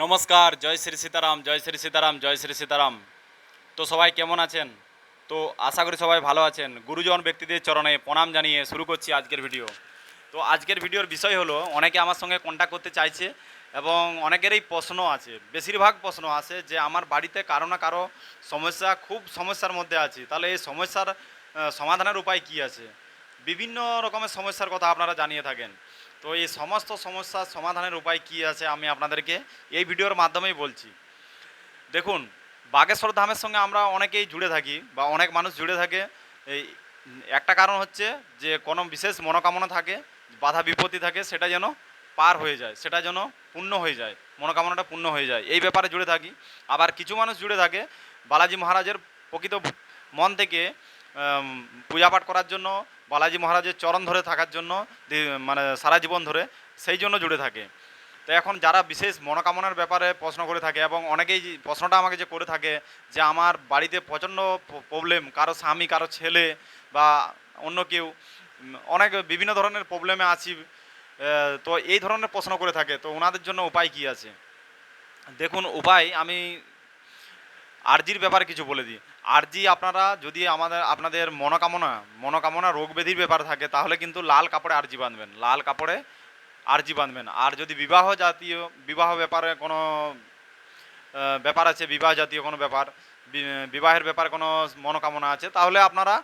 নমস্কার, জয় শ্রী সীতারাম, জয় শ্রী সীতারাম, জয় শ্রী সীতারাম। তো সবাই কেমন আছেন? তো আশা করি সবাই ভালো আছেন। গুরুজন ব্যক্তিদের চরণে প্রণাম জানিয়ে শুরু করছি আজকের ভিডিও। তো আজকের ভিডিওর বিষয় হলো, অনেকে আমার সঙ্গে কন্ট্যাক্ট করতে চাইছে এবং অনেকেরই প্রশ্ন আছে। বেশিরভাগ প্রশ্ন আছে যে, আমার বাড়িতে কারও না কারও সমস্যা, খুব সমস্যার মধ্যে আছি। তাহলে এই সমস্যার সমাধানের উপায় কি আছে? বিভিন্ন রকমের সমস্যার কথা আপনারা জানিয়ে থাকেন। তো এই সমস্ত সমস্যার সমাধানের উপায় কি আছে আমি আপনাদেরকে এই ভিডিওর মাধ্যমেই বলছি। দেখুন, বাগেশ্বর ধামের সঙ্গে আমরা অনেকেই জুড়ে থাকি বা অনেক মানুষ জুড়ে থাকে। এই একটা কারণ হচ্ছে যে কোনো বিশেষ মনোকামনা থাকে, বাধা বিপত্তি থাকে, সেটা যেন পার হয়ে যায়, সেটা যেন পূর্ণ হয়ে যায়, মনোকামনাটা পূর্ণ হয়ে যায়। এই ব্যাপারে জুড়ে থাকি। আবার কিছু মানুষ জুড়ে থাকে বালাজি মহারাজের প্রকৃত মন থেকে পূজাপাঠ করার জন্য বালাজি মহারাজের চরণ ধরে থাকার জন্য মানে সারা জীবন ধরে, সেই জন্য জুড়ে থাকে। তো এখন যারা বিশেষ মনোকামনার ব্যাপারে প্রশ্ন করে থাকে এবং অনেকেই প্রশ্নটা আমাকে যে করে থাকে যে আমার বাড়িতে প্রচণ্ড প্রবলেম কারও স্বামী, কারও ছেলে বা অন্য কেউ অনেক বিভিন্ন ধরনের প্রবলেমে আছি তো এই ধরনের প্রশ্ন করে থাকে। তো ওনাদের জন্য উপায় কি আছে? দেখুন, উপায় আমি আরজির ব্যাপারে কিছু বলে দিই। আরজি আপনারা যদি আমাদের, আপনাদের মনোকামনা মনোকামনা রোগ ব্যাধির ব্যাপার থাকে, তাহলে কিন্তু লাল কাপড়ে আরজি বাঁধবেন। লাল কাপড়ে আরজি বাঁধবেন। আর যদি বিবাহ জাতীয়, বিবাহ ব্যাপারে কোনো ব্যাপার আছে, বিবাহ জাতীয় কোনো ব্যাপার বিবাহের ব্যাপারে কোনো মনোকামনা আছে, তাহলে আপনারা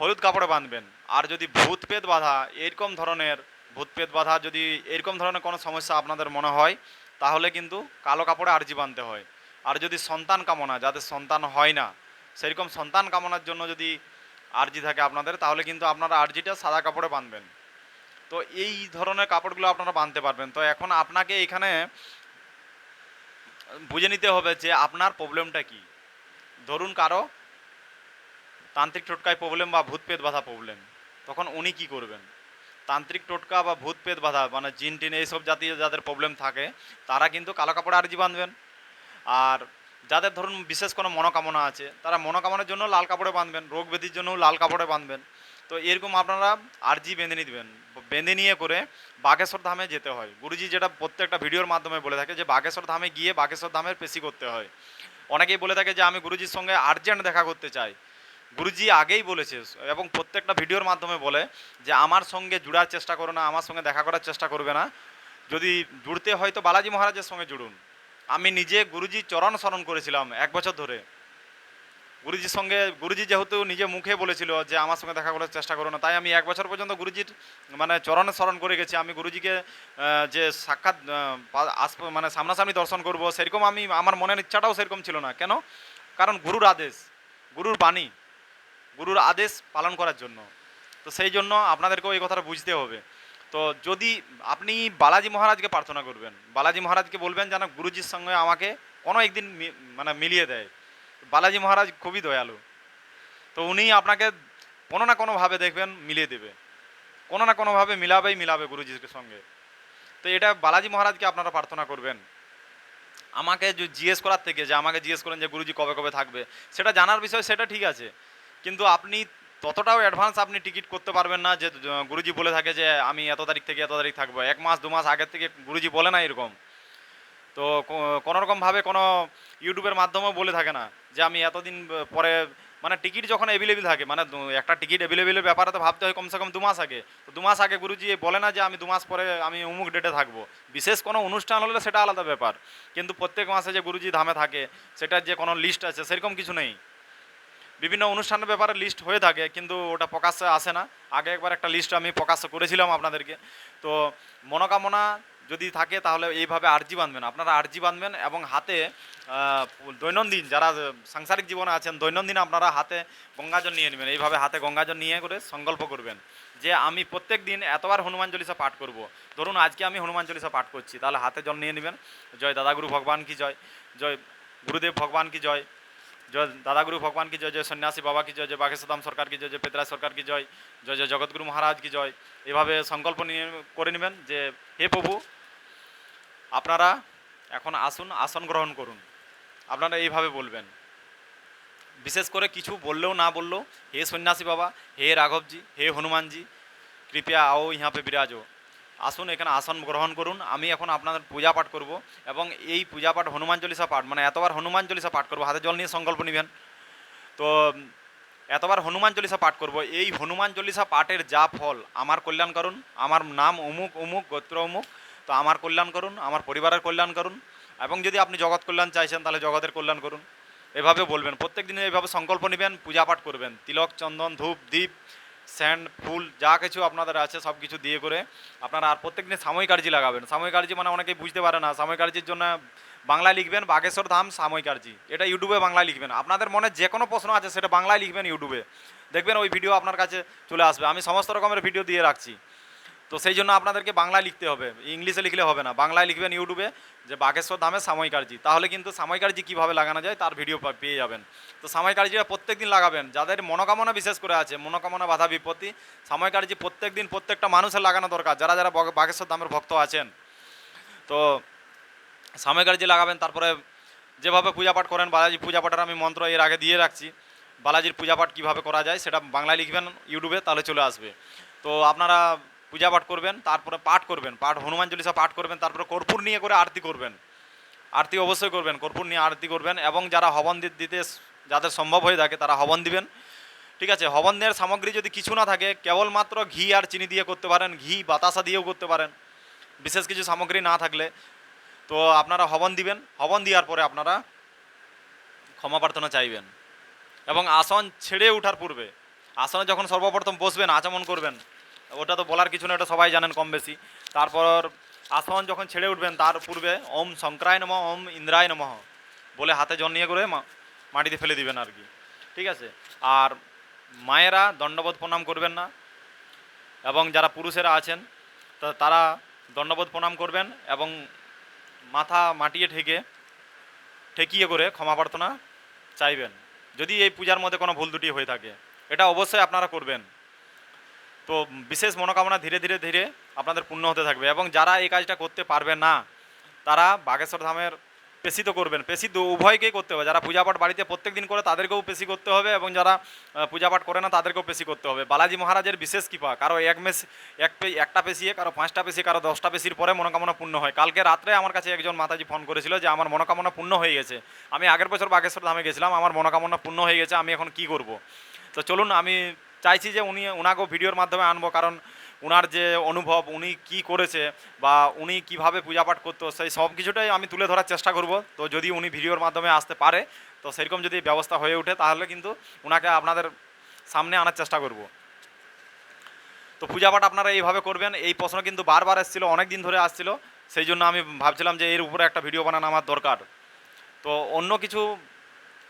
হলুদ কাপড়ে বাঁধবেন। আর যদি ভূত পেত বাধা, এরকম ধরনের ভূত পেত বাধা যদি এরকম ধরনের কোনো সমস্যা আপনাদের মনে হয়, তাহলে কিন্তু কালো কাপড়ে আরজি বাঁধতে হয়। আর যদি সন্তান কামনা, যাদের সন্তান হয় না, সেরকম সন্তান কামনার জন্য যদি আর্জি থাকে আপনাদের, তাহলে কিন্তু আপনারা আর্জিটা সাদা কাপড়ে বাঁধবেন। তো এই ধরনের কাপড়গুলো আপনারা বাঁধতে পারবেন। তো এখন আপনাকে এখানে বুঝে নিতে হবে যে আপনার প্রবলেমটা কি। ধরুন কারও তান্ত্রিক টোটকায় প্রবলেম বা ভূত পেত বাধা প্রবলেম, তখন উনি কি করবেন? তান্ত্রিক টোটকা বা ভূত পেত বাধা মানে জিন টিন, এইসব জাতীয় যাদের প্রবলেম থাকে, তারা কিন্তু কালো কাপড়ে আর্জি বাঁধবেন। আর যাদের ধরুন বিশেষ কোনো মনোকামনা আছে, তারা মনোকামনার জন্য লাল কাপড়ে বাঁধবেন, রোগ ব্যাধির জন্য লাল কাপড়ে বাঁধবেন। তো এরকম আপনারা আর্জি বেঁধে নিয়ে দেবেন বেঁধে নিয়ে করে বাগেশ্বর ধামে যেতে হয়। গুরুজি যেটা প্রত্যেকটা ভিডিওর মাধ্যমে বলে থাকে যে বাগেশ্বর ধামে গিয়ে বাগেশ্বর ধামের পেশি করতে হয়। অনেকেই বলে থাকে যে, আমি গুরুজির সঙ্গে আর্জেন্ট দেখা করতে চাই। গুরুজি আগেই বলেছে এবং প্রত্যেকটা ভিডিওর মাধ্যমে বলে যে, আমার সঙ্গে জুড়ার চেষ্টা করো না, আমার সঙ্গে দেখা করার চেষ্টা করবে না। যদি জুড়তে হয় তো বালাজি মহারাজের সঙ্গে জুড়ুন। আমি নিজে গুরুজি চরণ স্মরণ করেছিলাম এক বছর ধরে। গুরুজির সঙ্গে, গুরুজি যেহেতু নিজে মুখে বলেছিল যে আমার সঙ্গে দেখা করার চেষ্টা করো না, তাই আমি এক বছর পর্যন্ত গুরুজির মানে চরণ স্মরণ করে গেছি। আমি গুরুজিকে যে সাক্ষাৎ মানে সামনাসামনি দর্শন করব, সেরকম আমি, আমার মনের ইচ্ছাটাও সেরকম ছিল না। কেন? কারণ গুরুর আদেশ, গুরুর বাণী, গুরুর আদেশ পালন করার জন্য। তো সেই জন্য আপনাদেরকেও এই কথাটা বুঝতে হবে। তো যদি আপনি বালাজি মহারাজকে প্রার্থনা করবেন, বালাজি মহারাজকে বলবেন যেন গুরুজির সঙ্গে আমাকে কোনো একদিন মানে মিলিয়ে দেয়। বালাজি মহারাজ খুবই দয়ালু। তো উনি আপনাকে কোনো না কোনোভাবে দেখবেন মিলিয়ে দেবে। কোনো না কোনোভাবে মিলাবেই মিলাবে গুরুজির সঙ্গে। তো এটা বালাজি মহারাজকে আপনারা প্রার্থনা করবেন। আমাকে যে জিজ্ঞেস করার থেকে যে আমাকে জিজ্ঞেস করেন যে গুরুজি কবে কবে থাকবে, সেটা জানার বিষয় সেটা ঠিক আছে। কিন্তু আপনি ততটাও অ্যাডভান্স আপনি টিকিট করতে পারবেন না যে গুরুজি বলে থাকে যে, আমি এত তারিখ থেকে এত তারিখ থাকব। এক মাস, দু মাস আগের থেকে গুরুজি বলে না এরকম। তো কোনোরকমভাবে কোনো ইউটিউবের মাধ্যমেও বলে থাকে না যে, আমি এতদিন পরে মানে টিকিট যখন অ্যাভেলেবেল থাকে মানে একটা টিকিট অ্যাভেলেবেলের ব্যাপারে তো ভাবতে হয় কমসে কম দু মাস আগে। তো দু মাস আগে গুরুজি বলে না যে, আমি দু মাস পরে আমি অমুক ডেটে থাকব। বিশেষ কোনো অনুষ্ঠান হলে সেটা আলাদা ব্যাপার। কিন্তু প্রত্যেক মাসে যে গুরুজি ধামে থাকে, সেটার যে কোনো লিস্ট আছে, সেরকম কিছু নেই। বিভিন্ন অনুষ্ঠানের ব্যাপারে লিস্ট হয়ে থাকে, কিন্তু ওটা প্রকাশ্যে আসে না। আগে একবার একটা লিস্ট আমি প্রকাশ্য করেছিলাম আপনাদেরকে। তো মনোকামনা যদি থাকে, তাহলে এইভাবে আর্জি বাঁধবেন। আপনারা আর্জি বাঁধবেন এবং হাতে দৈনন্দিন যারা সাংসারিক জীবনে আছেন, দৈনন্দিন আপনারা হাতে গঙ্গাজল নিয়ে নেবেন। এইভাবে হাতে গঙ্গাজল নিয়ে করে সংকল্প করবেন যে, আমি প্রত্যেক দিন এতবার হনুমান চল্লিশা পাঠ করব। ধরুন, আজকে আমি হনুমান চল্লিশা পাঠ করছি, তাহলে হাতে জল নিয়ে নেবেন। জয় দাদাগুরু ভগবান কি জয়? জয় গুরুদেব ভগবান কি জয়? জয় দাদাগুরু, ভগবান কি জয় জয় সন্ন্যাসী, বাবা কি জয় জয় বাঘেশ্বদাম সরকার কি জয় জয় পেতরা সরকার কি জয় জয় জয় জগৎগুরু মহারাজ কি জয়, এভাবে সংকল্প নিয়ে করে নেবেন যে, হে প্রভু, আপনারা এখন আসুন, আসন গ্রহণ করুন। আপনারা এইভাবে বলবেন। বিশেষ করে কিছু বললেও না বললেও, হে সন্ন্যাসী বাবা, হে রাঘবজি, হে হনুমানজি, কৃপয়া আও ইহাঁপে বিরাজও। বিরাজো আসুন, এখানে আসন গ্রহণ করুন। আমি এখন আপনাদের পূজা পাঠ করব এবং এই পূজা পাঠ হনুমান চল্লিশা পাঠ মানে এতবার হনুমান চল্লিশা পাঠ করব, হাতে জল নিয়ে সংকল্প নেবেন। তো, এতবার হনুমান চল্লিশা পাঠ করব। এই হনুমান চল্লিশা পাঠের যা ফল, আমার কল্যাণ করুন। আমার নাম অমুক অমুক, গোত্র অমুক, তো আমার কল্যাণ করুন, আমার পরিবারের কল্যাণ করুন। এবং যদি আপনি জগৎ কল্যাণ চাইছেন, তাহলে জগতের কল্যাণ করুন। এভাবে বলবেন, প্রত্যেক দিনে এইভাবে সংকল্প নেবেন, পূজা পাঠ করবেন। তিলক, চন্দন, ধূপ দ্বীপ স্যান্ড ফুল যা কিছু আপনাদের আছে, সব কিছু দিয়ে করে আপনারা আর প্রত্যেক দিন সাময়িক আর্জি লাগাবেন। সাময়িক আর্জি মানে অনেকেই বুঝতে পারে না। সাময়িক আর্জির জন্য বাংলায় লিখবেন বাগেশ্বর ধাম সাময়িক আর্জি। এটা ইউটিউবে বাংলায় লিখবেন। আপনাদের মনে যে কোনো প্রশ্ন আছে, সেটা বাংলায় লিখবেন ইউটিউবে। দেখবেন ওই ভিডিও আপনার কাছে চলে আসবে। আমি সমস্ত রকমের ভিডিও দিয়ে রাখছি। তো সেই জন্য আপনাদেরকে বাংলায় লিখতে হবে। ইংলিশে লিখলে হবে না। বাংলায় লিখবেন ইউটিউবে যে বাঘেশ্বর ধামে সাময়িক আর্জি। তাহলে কিন্তু সাময়িক আর্জি কীভাবে লাগানো যায় তার ভিডিও পেয়ে যাবেন। তো সাময়িক আর্জিটা প্রত্যেক দিন লাগাবেন। যাদের মনোকামনা বিশেষ করে আছে, মনোকামনা, বাধা, বিপত্তি, সাময়িক আর্জি প্রত্যেক দিন প্রত্যেকটা মানুষের লাগানো দরকার। যারা যারা বাঘেশ্বর ধামের ভক্ত আছেন, তো সাময়িক আর্জি লাগাবেন। তারপরে যেভাবে পূজা পাঠ করেন বালাজি পূজা পাঠের আমি মন্ত্র এর আগে দিয়ে রাখছি। বালাজির পূজা পাঠ কীভাবে করা যায় সেটা বাংলায় লিখবেন ইউটিউবে, তাহলে চলে আসবে। তো আপনারা পূজা পাঠ করবেন, তারপরে পাঠ করবেন, পাঠ হনুমান চল্লিশা পাঠ করবেন, তারপরে কর্পূর নিয়ে করে আরতি করবেন। আরতি অবশ্যই করবেন, কর্পূর নিয়ে আরতি করবেন এবং যারা হবন দিতে যাদের সম্ভব হয়ে থাকে তারা হবন দিবেন। ঠিক আছে হবনের সামগ্রী যদি কিছু না থাকে, কেবলমাত্র ঘি আর চিনি দিয়ে করতে পারেন, ঘি, বাতাসা দিয়েও করতে পারেন। বিশেষ কিছু সামগ্রী না থাকলে তো আপনারা হবন দিবেন। হবন দেওয়ার পরে আপনারা ক্ষমা প্রার্থনা চাইবেন। এবং আসন ছেড়ে ওঠার পূর্বে, আসনে যখন সর্বপ্রথম বসবেন, আচমন করবেন ওটা তো বলার কিছু না ওটা সবাই জানেন কম বেশি। তারপর আসন যখন ছেড়ে উঠবেন, তার পূর্বে ওম শঙ্করায় নমঃ, ওম ইন্দ্রায় নমঃ বলে হাতে জল নিয়ে করে মাটিতে ফেলে দিবেন আর কি। ঠিক আছে? আর মায়েরা দণ্ডবোধ প্রণাম করবেন না, এবং যারা পুরুষেরা আছেন তারা দণ্ডবোধ প্রণাম করবেন এবং মাথা মাটিয়ে ঠেকে, ঠেকিয়ে করে ক্ষমা প্রার্থনা চাইবেন। যদি এই পূজার মধ্যে কোনো ভুল দুটি হয়ে থাকে, এটা অবশ্যই আপনারা করবেন। তো বিশেষ মনোকামনা ধীরে ধীরে ধীরে আপনাদের পূর্ণ হতে থাকবে এবং যারা এই কাজটা করতে পারবে না, তারা বাগেশ্বর ধামের পেশি তো করবেন। পেশি উভয়কেই করতে হবে। যারা পূজাপাঠ বাড়িতে প্রত্যেক দিন করে তাদেরকেও পেশি করতে হবে এবং যারা পূজাপাঠ করে না তাদেরকেও পেশি করতে হবে। বালাজি মহারাজের বিশেষ কৃপা, কারও এক মেস এক একটা পেশিয়ে কারও পাঁচটা পেশি, কারও দশটা পেশির পরে মনোকামনা পূর্ণ হয়। কালকে রাত্রে আমার কাছে একজন মাতাজি ফোন করেছিল যে, আমার মনোকামনা পূর্ণ হয়ে গেছে। আমি আগের বছর বাগেশ্বর ধামে গেছিলাম, আমার মনোকামনা পূর্ণ হয়ে গেছে, আমি এখন কি করব? তো চলুন, আমি চাইছি যে উনি ওনাকেও ভিডিওর মাধ্যমে আনব, কারণ ওনার যে অনুভব, উনি কি করেছে বা উনি কীভাবে পূজাপাঠ করতো, সেই সব কিছুটাই আমি তুলে ধরার চেষ্টা করব। তো যদি উনি ভিডিওর মাধ্যমে আসতে পারে, তো সেরকম যদি ব্যবস্থা হয়ে ওঠে, তাহলে কিন্তু ওনাকে আপনাদের সামনে আনার চেষ্টা করব। তো পূজাপাঠ আপনারা এইভাবে করবেন। এই প্রশ্ন কিন্তু বারবার এসেছিল অনেক দিন ধরে আসছিল। সেই জন্য আমি ভাবছিলাম যে এর উপরে একটা ভিডিও বানানো আমার দরকার। তো অন্য কিছু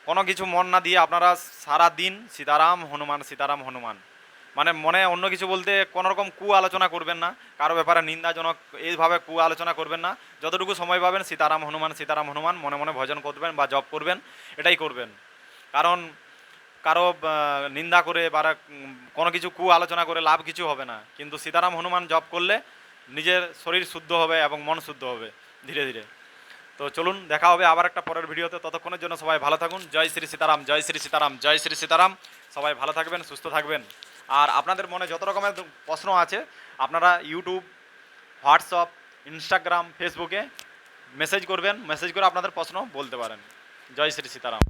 কোনো কিছু মন না দিয়ে আপনারা সারা দিন সীতারাম, হনুমান সীতারাম, হনুমান। মানে মনে অন্য কিছু বলতে কোনো রকম কু আলোচনা করবেন না, কারও ব্যাপারে নিন্দাজনক এইভাবে কু আলোচনা করবেন না। যতটুকু সময় পাবেন সীতারাম, হনুমান সীতারাম, হনুমান, মনে মনে ভজন করবেন বা জপ করবেন, এটাই করবেন। কারণ কারও নিন্দা করে বা কোনো কিছু কু আলোচনা করে লাভ কিছু হবে না। কিন্তু সীতারাম, হনুমান জপ করলে নিজের শরীর শুদ্ধ হবে এবং মন শুদ্ধ হবে, ধীরে ধীরে। তো চলুন, দেখা হবে আবার একটা পরের ভিডিওতে। ততক্ষণের জন্য সবাই ভালো থাকুন। জয় শ্রী সীতারাম, জয় শ্রী সীতারাম, জয় শ্রী সীতারাম। সবাই ভালো থাকবেন, সুস্থ থাকবেন। আর আপনাদের মনে যত রকমের প্রশ্ন আছে, আপনারা ইউটিউব হোয়াটসঅ্যাপ ইনস্টাগ্রাম ফেসবুকে মেসেজ করবেন। মেসেজ করে আপনাদের প্রশ্ন বলতে পারেন। জয় শ্রী সীতারাম।